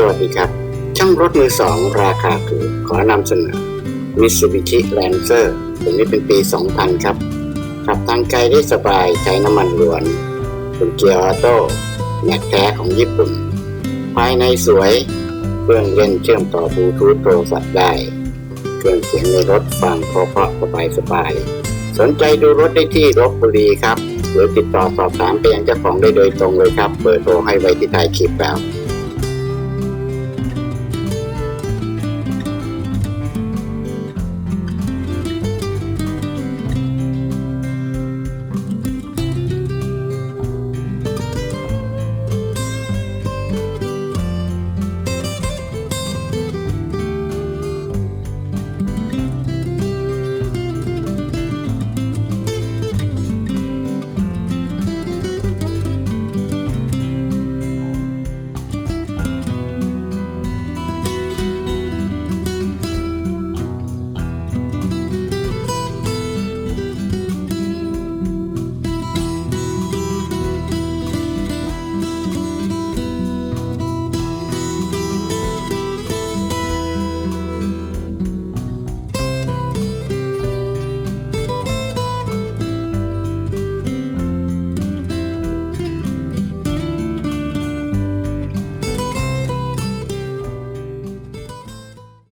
สวัสดีครับ ช่างรถมือสองราคาถูกขอนำเสนอ Mitsubishi Lancer ตัวนี้เป็นปี 2000 ครับ ขับทางไกลได้สบายใช้น้ำมันล้วนเป็นเกียร์ออโต้แม็กแท้ของญี่ปุ่น ภายในสวย เครื่องเล่นเชื่อมต่อบลูทูธโทรศัพท์ได้ เครื่องเสียงในรถฟังเพราะๆสบายสบาย สนใจดูรถได้ที่ลบบุรีครับ หรือติดต่อสอบถามไปยังเจ้าของได้โดยตรงเลยครับ เบอร์โทรให้ไว้ที่ท้ายคลิปแล้ว